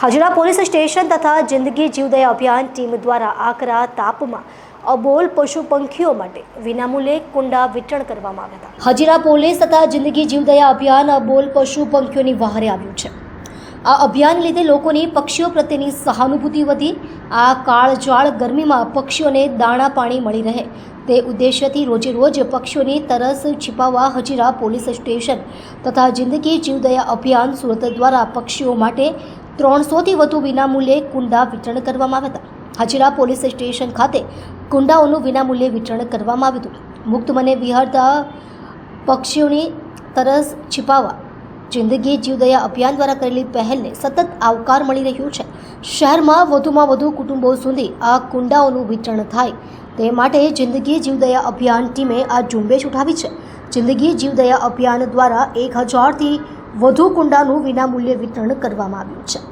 હજરા police station તથા જિંદગી જીવદયા અભિયાન ટીમ દ્વારા આકરા તાપમાં અબોલ પશુ પંખીઓ માટે વિનામૂલ્યે કુંડા વિતરણ કરવામાં આવ્યા હતા. હજીરા પોલીસ તથા જિંદગી જીવદયા અભિયાન અબોલ પશુ પંખીઓની વહારે આવ્યું છે. આ અભિયાન લીધે લોકોની પક્ષીઓ પ્રત્યેની સહાનુભૂતિ વધી, આ કાળજાળ ગરમીમાં પક્ષીઓને દાણા પાણી મળી રહે. તે ઉદ્દેશ્યથી રોજે રોજ પક્ષીઓની તરસ છીપાવવા હજીરા પોલીસ સ્ટેશન તથા જિંદગી જીવદયા અભિયાન સુરત દ્વારા પક્ષીઓ માટે ત્રણસોથી વધુ વિનામૂલ્યે કુંડા વિતરણ કરવામાં આવ્યા હતા. હજીરા પોલીસ સ્ટેશન ખાતે કુંડાઓનું વિનામૂલ્યે વિતરણ કરવામાં આવ્યું હતું. મુક્ત મને વિહરતા પક્ષીઓની તરસ છિપાવવા, જિંદગી જીવદયા અભિયાન દ્વારા કરેલી પહેલને સતત આવકાર મળી રહ્યો છે. શહેરમાં વધુમાં વધુ કુટુંબો સુધી આ કુંડાઓનું વિતરણ થાય તે માટે જિંદગી જીવદયા અભિયાન ટીમે આ ઝુંબેશ ઉઠાવી છે. જિંદગી જીવદયા અભિયાન દ્વારા એક હજારથી વધુ કુંડાનું વિનામૂલ્યે વિતરણ કરવામાં આવ્યું છે.